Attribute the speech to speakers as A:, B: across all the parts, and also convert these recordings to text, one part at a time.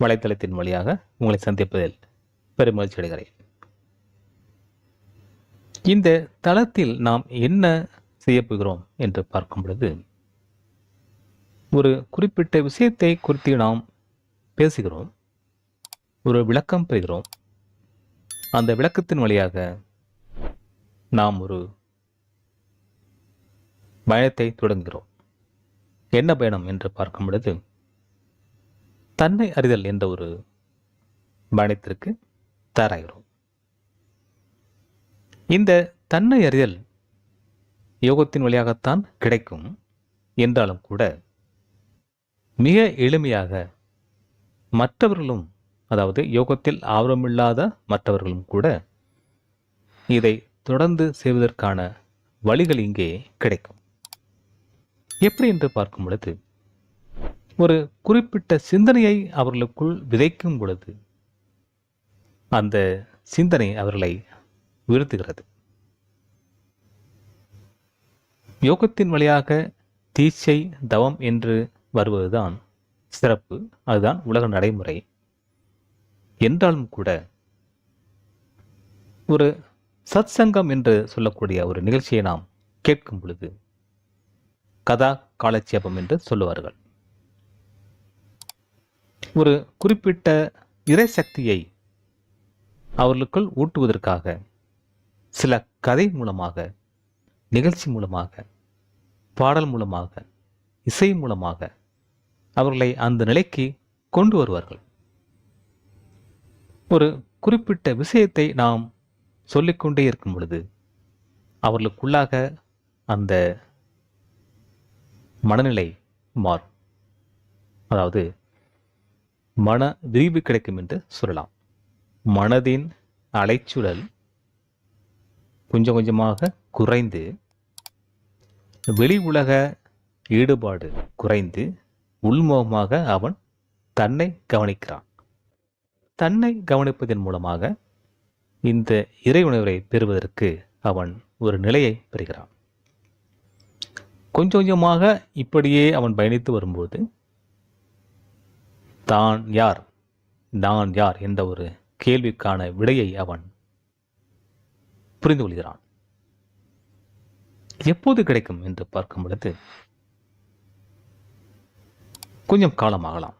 A: வலைத்தளத்தின் வழியாக உங்களை சந்திப்பதில் பெருமகிழ்ச்சி அடைகிறேன். இந்த தளத்தில் நாம் என்ன செய்யப் போகிறோம் என்று பார்க்கும் பொழுது ஒரு குறிப்பிட்ட விஷயத்தை குறித்து நாம் பேசுகிறோம் ஒரு விளக்கம் பெறுகிறோம். அந்த விளக்கத்தின் வழியாக நாம் ஒரு பயணத்தை தொடங்குகிறோம். என்ன பயணம் என்று பார்க்கும் பொழுது தன்னை அறிதல் என்ற ஒரு பயணத்திற்கு தயாராகிறோம். இந்த தன்னை அறிதல் யோகத்தின் வழியாகத்தான் கிடைக்கும் என்றாலும் கூட மிக எளிமையாக மற்றவர்களும் அதாவது யோகத்தில் ஆர்வமில்லாத மற்றவர்களும் கூட இதை தொடர்ந்து செய்வதற்கான வழிகள் இங்கே கிடைக்கும். எப்படி என்று பார்க்கும் பொழுது ஒரு குறிப்பிட்ட சிந்தனையை அவர்களுக்குள் விதைக்கும் பொழுது அந்த சிந்தனை அவர்களை உயர்த்துகிறது யோகத்தின் வழியாக தீட்சை தவம் என்று வருவதுதான் சிறப்பு. அதுதான் உலக நடைமுறை. என்றாலும் கூட ஒரு சத்சங்கம் என்று சொல்லக்கூடிய ஒரு நிகழ்ச்சியை நாம் கேட்கும் பொழுது கதா காலட்சேபம் என்று சொல்லுவார்கள். ஒரு குறிப்பிட்ட இறைசக்தியை அவர்களுக்குள் ஊட்டுவதற்காக சில கதை மூலமாக நிகழ்ச்சி மூலமாக பாடல் மூலமாக இசை மூலமாக அவர்களை அந்த நிலைக்கு கொண்டு வருவார்கள். ஒரு குறிப்பிட்ட விஷயத்தை நாம் சொல்லிக்கொண்டே இருக்கும் பொழுது அவர்களுக்குள்ளாக அந்த மனநிலை மாறும். அதாவது மன விரிவு கிடைக்கும் என்று சொல்லலாம். மனதின் அலைச்சுழல் கொஞ்சம் கொஞ்சமாக குறைந்து வெளி உலக ஈடுபாடு குறைந்து உள்முகமாக அவன் தன்னை கவனிக்கிறான். தன்னை கவனிப்பதன் மூலமாக இந்த இறை பெறுவதற்கு அவன் ஒரு நிலையை பெறுகிறான். கொஞ்சம் கொஞ்சமாக இப்படியே அவன் பயணித்து வரும்போது தான் யார்? நான் யார் என்ற ஒரு கேள்விக்கான விடையை அவன் புரிந்து கொள்கிறான் எப்போது கிடைக்கும் என்று பார்க்கும் பொழுது கொஞ்சம் காலமாகலாம்.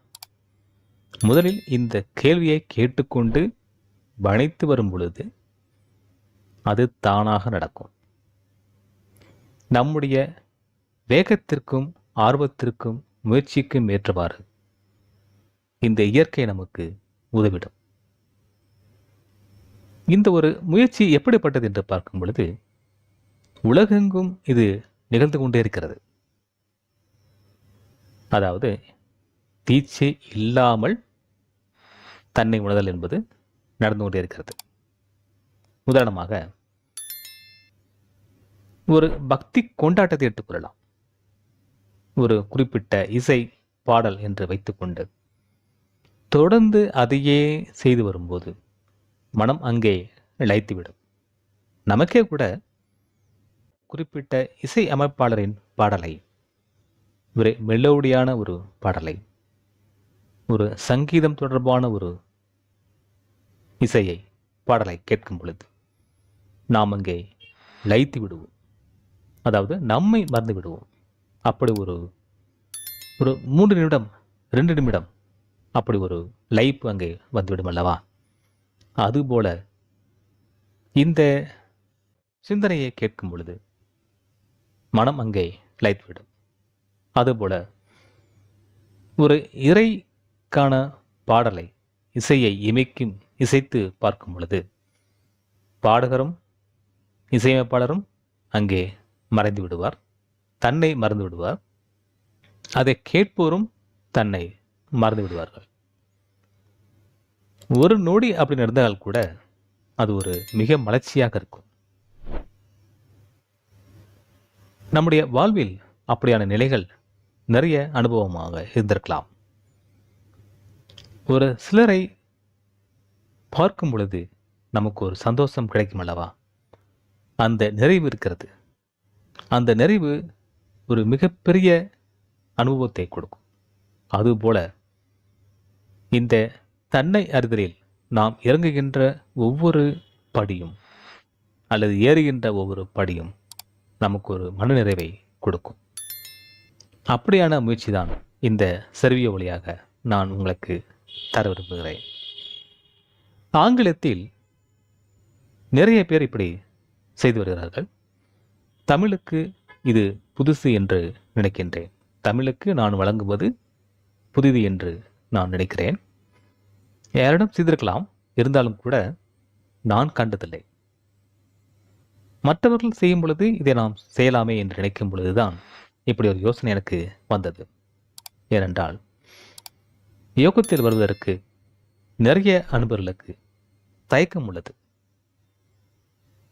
A: முதலில் இந்த கேள்வியை கேட்டுக்கொண்டு வனைத்து வரும் பொழுது அது தானாக நடக்கும். நம்முடைய வேகத்திற்கும் ஆர்வத்திற்கும் முயற்சிக்கும் ஏற்றவாறு இந்த இயற்கை நமக்கு உதவிடும். இந்த ஒரு முயற்சி எப்படிப்பட்டது என்று பார்க்கும் பொழுது உலகெங்கும் இது நிகழ்ந்து கொண்டே இருக்கிறது. அதாவது தீட்சை இல்லாமல் தன்னை உணர்தல் என்பது நடந்து கொண்டே இருக்கிறது. உதாரணமாக ஒரு பக்தி கொண்டாட்டத்தை எடுத்துக்கொள்ளலாம் ஒரு குறிப்பிட்ட இசை பாடல் என்று வைத்துக்கொண்டு தொடர்ந்து அதையே செய்து வரும்போது மனம் அங்கே லயித்துவிடும் நமக்கே கூட குறிப்பிட்ட இசை அமைப்பாளரின் பாடலை ஒரு மெலோடியான ஒரு பாடலை ஒரு சங்கீதம் தொடர்பான ஒரு இசையை பாடலை கேட்கும் பொழுது நாம் அங்கே லைத்து விடுவோம் அதாவது நம்மை மறந்து விடுவோம் அப்படி ஒரு ஒரு மூன்று நிமிடம் ரெண்டு நிமிடம் அப்படி ஒரு லைஃப் அங்கே வந்துவிடும் அல்லவா அதுபோல இந்த சிந்தனையை கேட்கும் பொழுது மனம் அங்கே லயித்துவிடும் அதுபோல ஒரு இறைக்கான பாடலை இசையை இமைக்கும் இசைத்து பார்க்கும் பொழுது பாடகரும் இசையமைப்பாளரும் அங்கே மறைந்து விடுவார் தன்னை மறந்து விடுவார். அதை கேட்போரும் தன்னை மறந்து விடுவார்கள். ஒரு நொடி அப்படி நடந்தால் கூட அது ஒரு மிக மலர்ச்சியாக இருக்கும். நம்முடைய வாழ்வில் அப்படியான நிலைகள் நிறைய அனுபவமாக இருந்திருக்கலாம். ஒரு சிலரை பார்க்கும் பொழுது நமக்கு ஒரு சந்தோஷம் கிடைக்கும் அல்லவா? அந்த நிறைவு இருக்கிறது. அந்த நிறைவு ஒரு மிகப்பெரிய அனுபவத்தை கொடுக்கும். அதுபோல இந்த தன்னை அறிதலில் நாம் இறங்குகின்ற ஒவ்வொரு படியும் அல்லது ஏறுகின்ற ஒவ்வொரு படியும் நமக்கு ஒரு மனநிறைவை கொடுக்கும். அப்படியான முயற்சி தான் இந்த செருவிய வழியாக நான் உங்களுக்கு தர விரும்புகிறேன். ஆங்கிலத்தில் நிறைய பேர் இப்படி செய்து வருகிறார்கள். தமிழுக்கு இது புதுசு என்று நினைக்கின்றேன். தமிழுக்கு நான் வழங்குவது புதிது என்று நான் நினைக்கிறேன். யாரிடம் செய்திருக்கலாம் இருந்தாலும் கூட நான் கண்டதில்லை. மற்றவர்கள் செய்யும் பொழுது இதை நாம் செய்யலாமே என்று நினைக்கும் பொழுதுதான் இப்படி ஒரு யோசனை எனக்கு வந்தது. ஏனென்றால் யோகத்தில் வருவதற்கு நிறைய அனுபவர்களுக்கு தயக்கம் உள்ளது.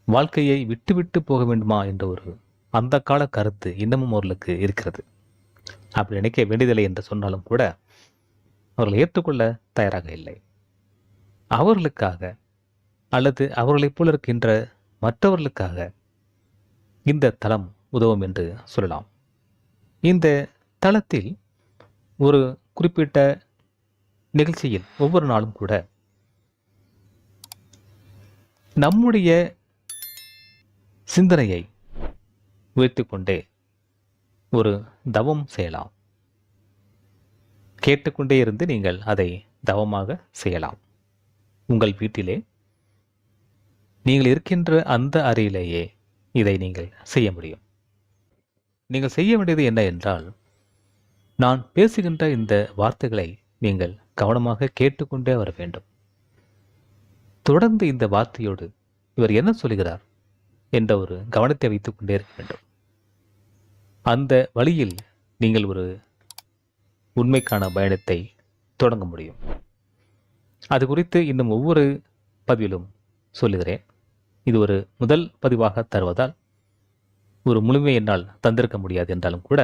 A: வாழ்க்கையை விட்டுவிட்டு போக வேண்டுமா என்ற ஒரு அந்த கால கருத்து இன்னமும் அவர்களுக்கு இருக்கிறது. அப்படி நினைக்க வேண்டியதில்லை என்று சொன்னாலும் கூட அவர்கள் ஏற்றுக்கொள்ள தயாராக இல்லை. அவர்களுக்காக அல்லது அவர்களைப் போல இருக்கின்ற மற்றவர்களுக்காக இந்த தளம் உதவும் என்று சொல்லலாம். இந்த தளத்தில் ஒரு குறிப்பிட்ட நிகழ்ச்சியில் ஒவ்வொரு நாளும் கூட நம்முடைய சிந்தனையை உயர்த்திக்கொண்டே ஒரு தவம் செய்யலாம். கேட்டுக்கொண்டே இருந்து நீங்கள் அதை தவமாக செய்யலாம். உங்கள் வீட்டிலே நீங்கள் இருக்கின்ற அந்த அறையிலேயே இதை நீங்கள் செய்ய முடியும். நீங்கள் செய்ய வேண்டியது என்ன என்றால் நான் பேசுகின்ற இந்த வார்த்தைகளை நீங்கள் கவனமாக கேட்டுக்கொண்டே வர வேண்டும். தொடர்ந்து இந்த வார்த்தையோடு இவர் என்ன சொல்கிறார் என்ற ஒரு கவனத்தை வைத்துக் கொண்டே இருக்க வேண்டும். அந்த வழியில் நீங்கள் ஒரு உண்மைக்கான பயணத்தை தொடங்க முடியும். அது குறித்து இன்னும் ஒவ்வொரு பதிவிலும் சொல்லுகிறேன். இது ஒரு முதல் பதிவாக தருவதால் ஒரு முழுமை என்னால் தந்திருக்க முடியாது என்றாலும் கூட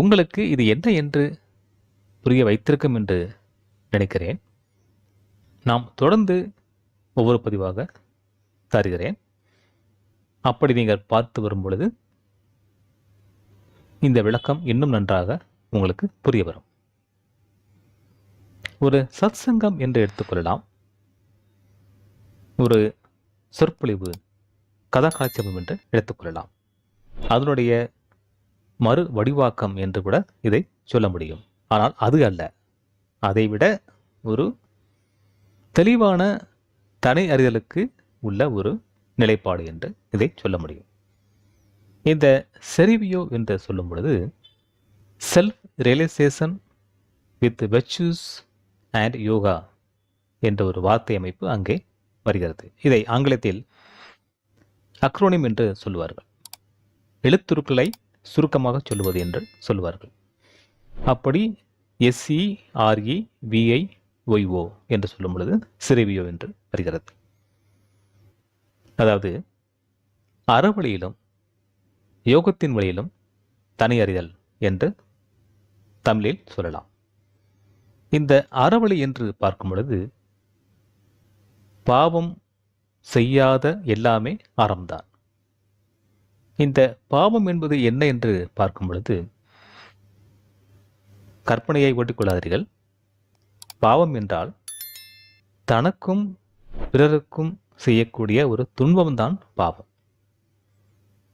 A: உங்களுக்கு இது என்ன என்று புரிய வைத்திருக்கும் என்று நினைக்கிறேன். நாம் தொடர்ந்து ஒவ்வொரு பதிவாக தருகிறேன். அப்படி நீங்கள் பார்த்து வரும் பொழுது இந்த விளக்கம் இன்னும் நன்றாக உங்களுக்கு புரிய வரும். ஒரு சத் சங்கம் என்று எடுத்துக்கொள்ளலாம் ஒரு சொற்பொழிவு கதாகாட்சியம் என்று எடுத்துக்கொள்ளலாம் அதனுடைய மறு வடிவாக்கம் என்று கூட இதை சொல்ல முடியும். ஆனால் அது அல்ல. அதைவிட ஒரு தெளிவான தனி அறிதலுக்கு உள்ள ஒரு நிலைப்பாடு என்று இதை சொல்ல முடியும். இந்த செரிவியோ என்று சொல்லும் பொழுது self realisation with virtues and yoga என்ற ஒரு வார்த்தை அமைப்பு அங்கே வருகிறது. இதை ஆங்கிலத்தில் அக்ரோனிம் என்று சொல்லுவார்கள். எழுத்துருக்களை சுருக்கமாக சொல்லுவது என்று சொல்லுவார்கள். அப்படி எஸ்இ ஆர்இ விஐ ஒய்ஓ என்று சொல்லும் பொழுது சிறிவியோ என்று வருகிறது. அதாவது அறவழியிலும் யோகத்தின் வழியிலும் தனி அறிதல் என்று தமிழில் சொல்லலாம். இந்த அறவழி என்று பார்க்கும் பொழுது பாவம் செய்யாத எல்லாமே அறம்தான். இந்த பாவம் என்பது என்ன என்று பார்க்கும் பொழுது கற்பனையை ஓட்டிக்கொள்ளாதீர்கள். பாவம் என்றால் தனக்கும் பிறருக்கும் செய்யக்கூடிய ஒரு துன்பம்தான் பாவம்.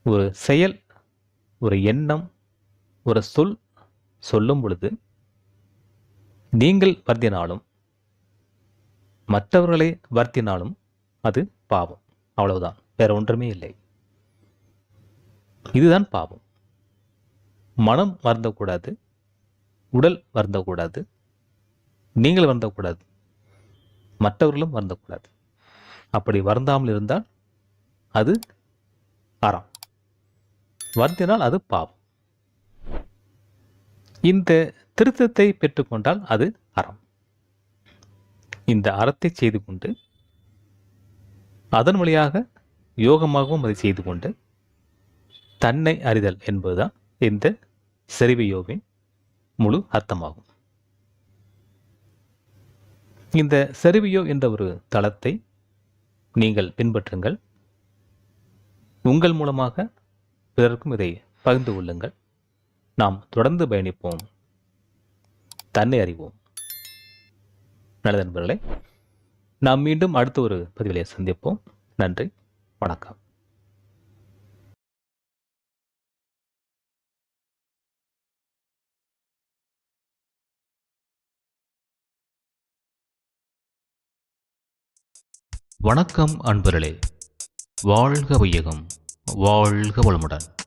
A: ஒரு செயல் ஒரு எண்ணம் ஒரு சொல் சொல்லும் பொழுது நீங்கள் வருத்தினாலும் மற்றவர்களை வருத்தினாலும் அது பாவம். அவ்வளவுதான். வேற ஒன்றுமே இல்லை. இதுதான் பாவம். மனம் வருந்தக்கூடாது உடல் வருந்தக்கூடாது நீங்கள் வருந்தக்கூடாது மற்றவர்களும் வருந்தக்கூடாது. அப்படி வருந்தாமல் இருந்தால் அது அறம். வருந்தினால் அது பாவம். இந்த திருத்தத்தை பெற்றுக்கொண்டால் அது அறம். இந்த அறத்தை செய்து கொண்டு அதன் வழியாக யோகமாகவும் அதை செய்து கொண்டு தன்னை அறிதல் என்பதுதான் இந்த செறிவியோவின் முழு அர்த்தமாகும். இந்த செருவியோ என்ற ஒரு தளத்தை நீங்கள் பின்பற்றுங்கள். உங்கள் மூலமாக பிறருக்கும் இதை பகிர்ந்து கொள்ளுங்கள். நாம் தொடர்ந்து பயணிப்போம். தன்னை அறிவோம். நல்ல நண்பர்களே நாம் மீண்டும் அடுத்த ஒரு பதிவிலே சந்திப்போம். நன்றி வணக்கம்.
B: வணக்கம் அன்பர்களே வாழ்க வையகம் வாழ்க வளமுடன்.